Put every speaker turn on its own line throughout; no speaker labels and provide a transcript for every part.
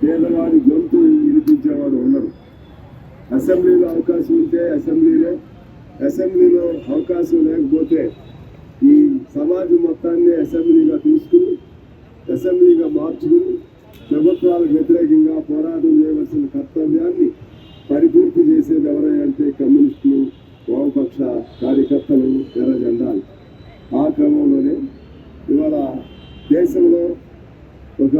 పేదవాడి గొంతు వినిపించేవాడు ఉండరు. అసెంబ్లీలో అవకాశం ఉంటే అసెంబ్లీలో అసెంబ్లీలో అవకాశం లేకపోతే ఈ సమాజం మొత్తాన్ని అసెంబ్లీగా తీసుకుని అసెంబ్లీగా మార్చుకుని ప్రభుత్వాలకు వ్యతిరేకంగా పోరాటం చేయవలసిన కర్తవ్యాన్ని పరిపూర్తి చేసేది ఎవరైనా కమ్యూనిస్టులు వామపక్ష కార్యకర్తలు ఎర్ర జెండాలు ఆ క్రమంలోనే ఇవాళ దేశంలో ఒక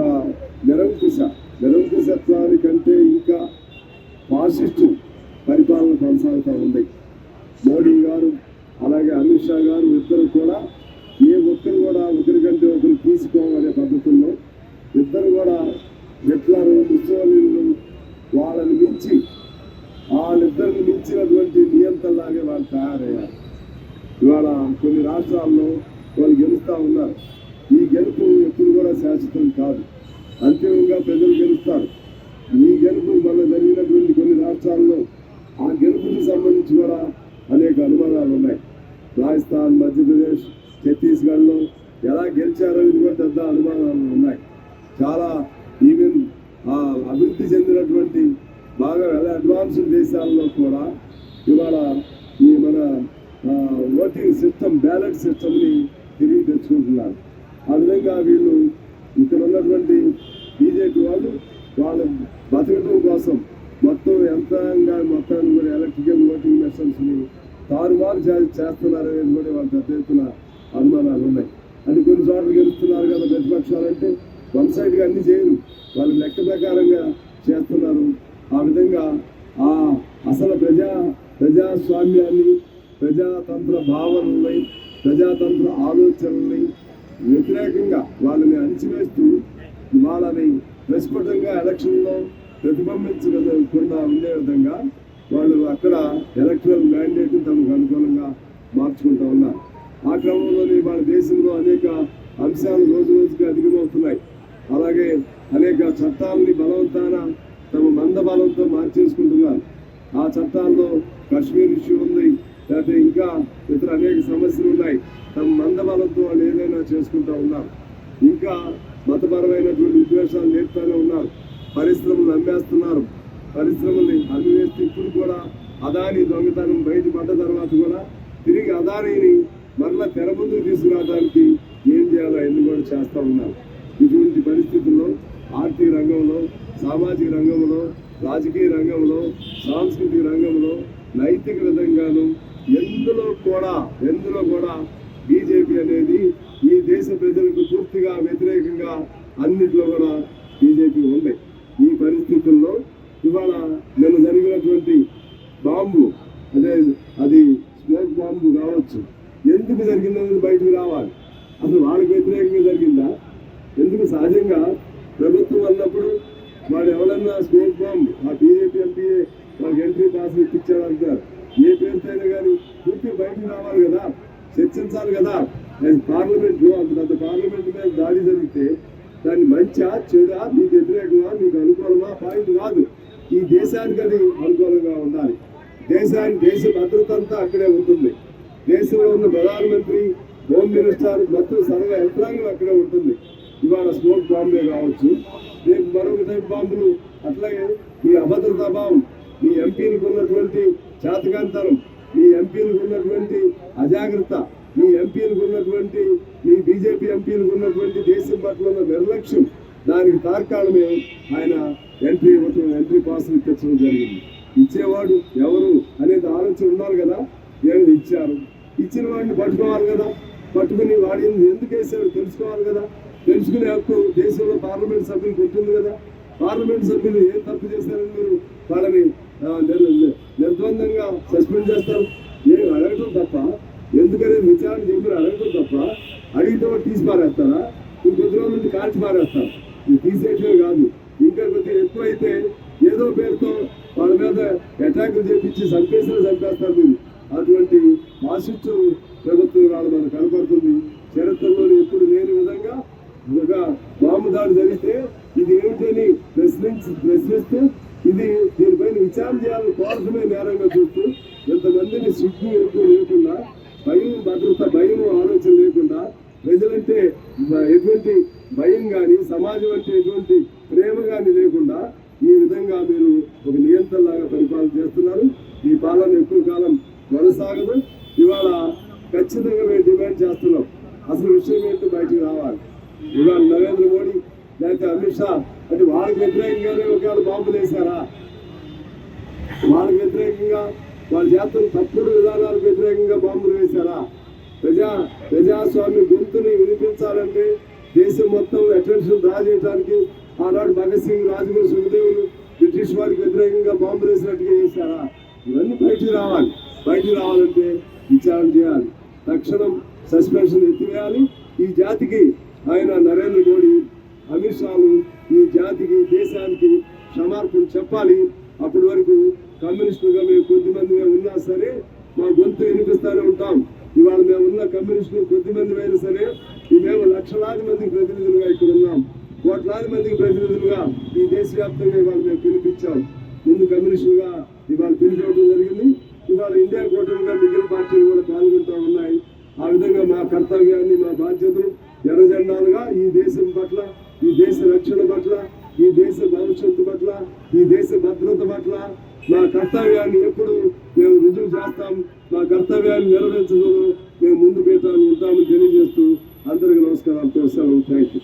నిరంకుశ నిరంకుశత్వానికంటే ఇంకా ఫాసిస్టు పరిపాలన కొనసాగుతూ ఉంది. మోడీ గారు అలాగే అమిత్ షా గారు ఇద్దరు కూడా ఏ ఒక్కరు కూడా ఒకరికంటే ఒకరు తీసుకోవాలనే పద్ధతుల్లో ఇద్దరు కూడా హిట్లర్ ముసోలీలు వాళ్ళని మించి వాళ్ళిద్దరిని మించినటువంటి నియంత్రణలాగే వాళ్ళు తయారయ్యారు. ఇవాళ కొన్ని రాష్ట్రాల్లో వాళ్ళు గెలుస్తూ ఉన్నారు. ఈ గెలుపు ఎప్పుడు కూడా శాశ్వతం కాదు. అంతిమంగా ప్రజలు గెలుస్తారు. ఈ గెలుపు మన జరిగినటువంటి రాష్ట్రాల్లో ఆ గెలుపుకి సంబంధించి కూడా అనేక అనుమానాలు ఉన్నాయి. రాజస్థాన్ మధ్యప్రదేశ్ ఛత్తీస్గఢ్లో ఎలా గెలిచారనేది కూడా పెద్ద అనుమానాలు ఉన్నాయి. చాలా ఈవెన్ ఆ అభివృద్ధి చెందినటువంటి బాగా వెల్ అడ్వాన్స్డ్ దేశాల్లో కూడా ఇవాళ ఈ మన ఓటింగ్ సిస్టమ్ బ్యాలెట్ సిస్టమ్ని తిరిగి తెచ్చుకుంటున్నారు. ఆ విధంగా వీళ్ళు ఇక్కడ ఉన్నటువంటి బీజేపీ వాళ్ళు వాళ్ళ బతకడం కోసం మొత్తం యంత్రాంగా మొత్తాన్ని కూడా ఎలక్ట్రికల్ ఓటింగ్ మెషిన్స్ని తారుమారు చే- చేస్తున్నారనేది కూడా వాళ్ళ పెద్ద ఎత్తున అనుమానాలు ఉన్నాయి. అది కొన్ని చోట్ల గెలుస్తున్నారు కదా ప్రతిపక్షాలు అంటే వన్ సైడ్గా అన్ని చేయరు. వాళ్ళు లెక్క ప్రకారంగా చేస్తున్నారు. ఆ విధంగా ఆ అసలు ప్రజా ప్రజాస్వామ్యాన్ని ప్రజాతంత్ర భావనల్ని ప్రజాతంత్ర ఆలోచనల్ని వ్యతిరేకంగా వాళ్ళని అణిచివేస్తూ వాళ్ళని ప్రస్ఫుటంగా ఎలక్షన్లో ప్రతిబింబించకుండా ఉండే విధంగా వాళ్ళు అక్కడ ఎలక్ట్రల్ మ్యాండేట్ తమకు అనుకూలంగా మార్చుకుంటా ఉన్నారు. ఆ క్రమంలోనే మన దేశంలో అనేక అంశాలు రోజు రోజుకి అధికమవుతున్నాయి. అలాగే అనేక చట్టాలని బలవంతాన తమ మంద బలంతో మార్చేసుకుంటున్నారు. ఆ చట్టాల్లో కాశ్మీర్ ఇష్యూ ఉంది లేకపోతే ఇంకా ఇతర అనేక సమస్యలు ఉన్నాయి. తమ మంద బలంతో వాళ్ళు ఏదైనా చేసుకుంటూ ఉన్నారు. ఇంకా మతపరమైనటువంటి విద్వేషాలు నేర్పుతూనే ఉన్నారు. పరిశ్రమలు అమ్మేస్తున్నారు పరిశ్రమల్ని అమ్మివేస్తే ఇప్పుడు కూడా అదాని దొంగతనం బయటపడ్డ తర్వాత కూడా తిరిగి అదానిని మరలా తెర ముందుకు తీసుకురావడానికి ఏం చేయాలో ఎన్ని కూడా చేస్తూ ఉన్నారు. ఇటువంటి పరిస్థితుల్లో ఆర్థిక రంగంలో సామాజిక రంగంలో రాజకీయ రంగంలో సాంస్కృతిక రంగంలో నైతిక విధంగాను ఎందులో కూడా ఎందులో కూడా బీజేపీ అనేది ఈ దేశ ప్రజలకు పూర్తిగా వ్యతిరేకంగా అన్నిట్లో కూడా బీజేపీ ఉంది ఈ పరిస్థితుల్లో ఇవాళ నిన్న జరిగినటువంటి బాంబు అదే అది స్మోక్ బాంబు కావచ్చు ఎందుకు జరిగిందనేది బయటకు రావాలి అసలు వాళ్ళకి వ్యతిరేకంగా జరిగిందా ఎందుకు సహజంగా ప్రభుత్వం అన్నప్పుడు వాడు ఎవరన్నా స్మోక్ ఆ బీజేపీ ఎంపీఏ వాళ్ళకి ఎంట్రీ పాస్ ఇప్పించాడు అంటారు ఏ పేరుతోనే కానీ పూర్తి బయటకు రావాలి కదా? చర్చించాలి కదా? పార్లమెంట్ అంత పెద్ద పార్లమెంట్ మీద దాడి జరిగితే దాన్ని మంచా చెడా మీకు వ్యతిరేకమా మీకు అనుకూలమా? పాయింట్ కాదు. ఈ దేశానికి అది అనుకూలంగా ఉండాలి. దేశానికి దేశ భద్రత అంతా అక్కడే ఉంటుంది. దేశంలో ఉన్న ప్రధానమంత్రి హోమ్ మినిస్టర్ మొత్తం సర్వ యంత్రాంగం అక్కడే ఉంటుంది. ఇవాళ స్మోక్ బాంబే కావచ్చు రేపు మరొక టైప్ బాంబులు అట్లాగే మీ అభద్రతా భావం మీ ఎంపీలకు ఉన్నటువంటి చేతకాంతరం మీ ఎంపీలకు ఉన్నటువంటి అజాగ్రత్త మీ ఎంపీలకు ఉన్నటువంటి మీ బీజేపీ ఎంపీలకు ఉన్నటువంటి దేశం పట్ల ఉన్న నిర్లక్ష్యం దానికి తార్కాణమే ఆయన ఎంట్రీ ఇవ్వటం ఎంట్రీ పాస్ ఇప్పించడం జరిగింది. ఇచ్చేవాడు ఎవరు అనేది ఆలోచన ఉన్నారు కదా? నేను ఇచ్చారు ఇచ్చిన వాడిని పట్టుకోవాలి కదా? పట్టుకుని వాడిని ఎందుకు వేసాడు తెలుసుకోవాలి కదా? తెలుసుకునే హక్కు దేశంలో పార్లమెంట్ సభ్యులకు ఉంటుంది కదా? పార్లమెంట్ సభ్యులు ఏం తప్పు చేస్తారని మీరు వాళ్ళని నిర్బంధంగా సస్పెండ్ చేస్తారు? ఏం అడగటం తప్ప? ఎందుకనే విచారణ చెప్పిన అడగటం తప్ప? అడిగితే వాడు తీసి పారేస్తారా? ఇంకొద్ది రోజుల నుంచి కాల్చి పారేస్తారు. ఇది తీసేయటమే కాదు. ఇంకా కొద్దిగా ఎక్కువైతే ఏదో పేరుతో వాళ్ళ మీద అటాకులు చేపించి చంపేసినా చంపేస్తారు మీరు. అటువంటి ఆశిస్తూ ప్రభుత్వం వాళ్ళ మనకు కనపడుతుంది. చరిత్రలో ఎప్పుడు లేని విధంగా ఒక బాంబు దాడి జరిగితే ఇది ఏమిటి? ప్రశ్నించి ప్రశ్నిస్తూ ఇది దీనిపైన విచారణ చేయాలని కోరటమే నేరంగా చూస్తూ ఇంతమందిని సిగ్గు ఎక్కువ లేకుండా భయం భద్రత భయం ఆలోచన లేకుండా ప్రజలంటే ఎటువంటి భయం కానీ సమాజం అంటే ఎటువంటి ప్రేమ కానీ లేకుండా ఈ విధంగా మీరు ఒక నియంత్రణలాగా పరిపాలన చేస్తున్నారు. ఈ పాలన ఎక్కువ కాలం కొనసాగదు. ఇవాళ ఖచ్చితంగా మేము డిమాండ్ చేస్తున్నాం. అసలు విషయం ఏంటో బయటికి రావాలి. ఇవాళ నరేంద్ర మోడీ లేకపోతే అమిత్ షా వాళ్ళకి వ్యతిరేకంగానే ఒకవేళ బాంబులు వేశారా? వాళ్ళకి వ్యతిరేకంగా వాళ్ళు చేస్తున్న తప్పుడు విధానాలకు వ్యతిరేకంగా బాంబులు వేశారా? ప్రజా ప్రజాస్వామ్య గొంతుని వినిపించాలంటే దేశం మొత్తం అటెన్షన్ డ్రా చేయడానికి ఆనాడు భగత్ సింగ్ రాజగురు సుఖదేవులు బ్రిటిష్ వారికి వ్యతిరేకంగా బాంబులు వేసినట్టుగా చేశారా? ఇవన్నీ బయటికి రావాలి. బయటికి రావాలంటే విచారణ చేయాలి. తక్షణం సస్పెన్షన్ ఎత్తివేయాలి. ఈ జాతికి ఆయన నరేంద్ర మోడీ అమిత్ షాలు ఈ జాతికి దేశానికి క్షమార్పణ చెప్పాలి. అప్పటి వరకు కమ్యూనిస్టులుగా మేము కొద్దిమంది మేము ఉన్నా సరే మా గొంతు వినిపిస్తూనే ఉంటాం. ఇవాళ మేము ఉన్న కమ్యూనిస్టులు కొద్దిమంది అయినా సరే మేము లక్షలాది మందికి ప్రతినిధులుగా ఇక్కడ ఉన్నాం. కోట్లాది మందికి ప్రతినిధులుగా ఈ దేశవ్యాప్తంగా ఇవాళ మేము పిలిపించాం. ముందు కమ్యూనిస్టులుగా ఇవాళ పిలిపించడం జరిగింది. ఈ దేశ రక్షణ పట్ల ఈ దేశ భవిష్యత్తు పట్ల ఈ దేశ భద్రత పట్ల మా కర్తవ్యాన్ని ఎప్పుడు మేము రుజువు చేస్తాం. మా కర్తవ్యాన్ని నెరవేర్చడంలో మేము ముందు పెట్టాలని ఉంటామని తెలియజేస్తూ అందరికీ నమస్కారాలు సెలవు. Thank you